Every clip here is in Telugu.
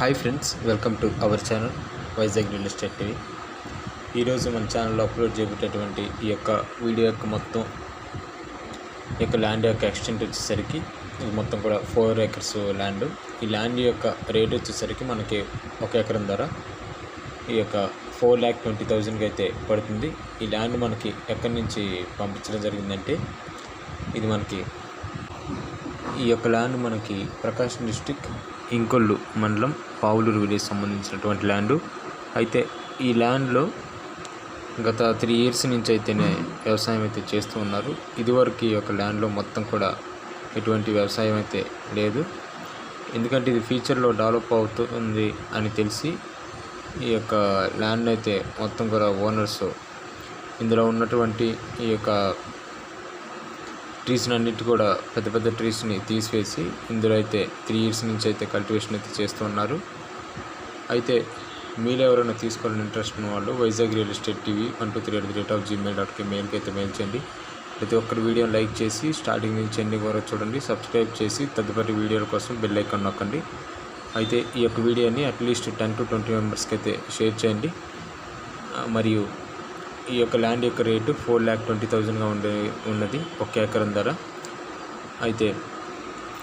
Hi friends welcome to our channel Vizag real estate TV ఈరోజు మన ఛానల్లో అప్లోడ్ చేయబట్టేటువంటి ఈ యొక్క వీడియో యొక్క మొత్తం ఈ యొక్క ల్యాండ్ యొక్క ఎక్స్టెంట్ వచ్చేసరికి ఇది మొత్తం కూడా ఫోర్ ఏకర్స్ ల్యాండ్ ఈ ల్యాండ్ యొక్క రేట్ వచ్చేసరికి మనకి ఒక ఎకరం ధర ఈ యొక్క ఫోర్ ల్యాక్ ట్వంటీ థౌజండ్కి అయితే పడుతుంది. ఈ ల్యాండ్ మనకి ఎక్కడి నుంచి పంపించడం జరిగిందంటే ఇది మనకి ఈ యొక్క ల్యాండ్ మనకి ప్రకాశం డిస్టిక్ ఇంకొల్లు మండలం పావులూరు విలేజ్ సంబంధించినటువంటి ల్యాండ్ అయితే ఈ ల్యాండ్లో గత త్రీ ఇయర్స్ నుంచి అయితేనే వ్యవసాయం అయితే చేస్తూ ఉన్నారు. ఇదివరకు ఈ యొక్క ల్యాండ్లో మొత్తం కూడా ఎటువంటి వ్యవసాయం అయితే లేదు. ఎందుకంటే ఇది ఫ్యూచర్లో డెవలప్ అవుతుంది అని తెలిసి ఈ యొక్క ల్యాండ్ అయితే మొత్తం కూడా ఓనర్స్ ఇందులో ఉన్నటువంటి ఈ యొక్క ట్రీస్ని అన్నిటి కూడా పెద్ద పెద్ద ట్రీస్ని తీసివేసి ఇందులో అయితే త్రీ ఇయర్స్ నుంచి అయితే కల్టివేషన్ అయితే చేస్తూ ఉన్నారు. అయితే మీరు ఎవరైనా తీసుకోవాలని ఇంట్రెస్ట్ ఉన్న వాళ్ళు Vizag real estate TV one two three at the rate of Gmail డాట్కి మెయిల్కి అయితే మెయిల్ చేయండి. ప్రతి ఒక్కరి వీడియోని లైక్ చేసి స్టార్టింగ్ నుంచి ఎన్ని వరకు చూడండి. సబ్స్క్రైబ్ చేసి తదుపరి వీడియోల కోసం బెల్ ఐకాన్ నొక్కండి. అయితే ఈ యొక్క వీడియోని అట్లీస్ట్ టెన్ టు ట్వంటీ మెంబర్స్కి అయితే షేర్ చేయండి. మరియు ఈ యొక్క ల్యాండ్ యొక్క రేటు ఫోర్ ల్యాక్ ట్వంటీ థౌజండ్గా ఉండే ఉన్నది ఒక ఎకరం ధర. అయితే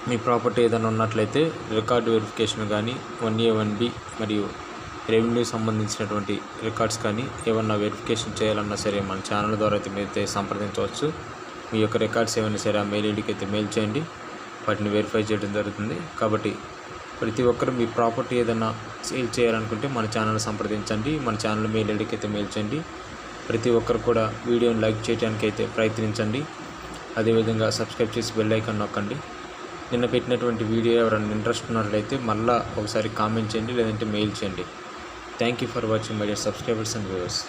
మీ ప్రాపర్టీ ఏదైనా ఉన్నట్లయితే రికార్డు వెరిఫికేషన్ కానీ వన్ ఏ వన్ బి మరియు రెవెన్యూ సంబంధించినటువంటి రికార్డ్స్ కానీ ఏమన్నా వెరిఫికేషన్ చేయాలన్నా సరే మన ఛానల్ ద్వారా అయితే మీరైతే సంప్రదించవచ్చు. మీ యొక్క రికార్డ్స్ ఏమైనా సరే ఆ మెయిల్ ఐడికి అయితే మెయిల్ చేయండి. వాటిని వెరిఫై చేయడం జరుగుతుంది. కాబట్టి ప్రతి ఒక్కరు మీ ప్రాపర్టీ ఏదైనా సేల్ చేయాలనుకుంటే మన ఛానల్ సంప్రదించండి. మన ఛానల్ మెయిల్ ఐడికి అయితే మెయిల్ చేయండి. ప్రతి ఒక్కరు కూడా వీడియోని లైక్ చేయడానికి అయితే ప్రయత్నించండి. అదేవిధంగా సబ్స్క్రైబ్ చేసి బెల్ ఐకాన్ నొక్కండి. నిన్న పెట్టినటువంటి వీడియో ఎవరైనా ఇంట్రెస్ట్ ఉన్నట్లయితే మళ్ళీ ఒకసారి కామెంట్ చేయండి లేదంటే మెయిల్ చేయండి. Thank you for watching my dear subscribers and viewers.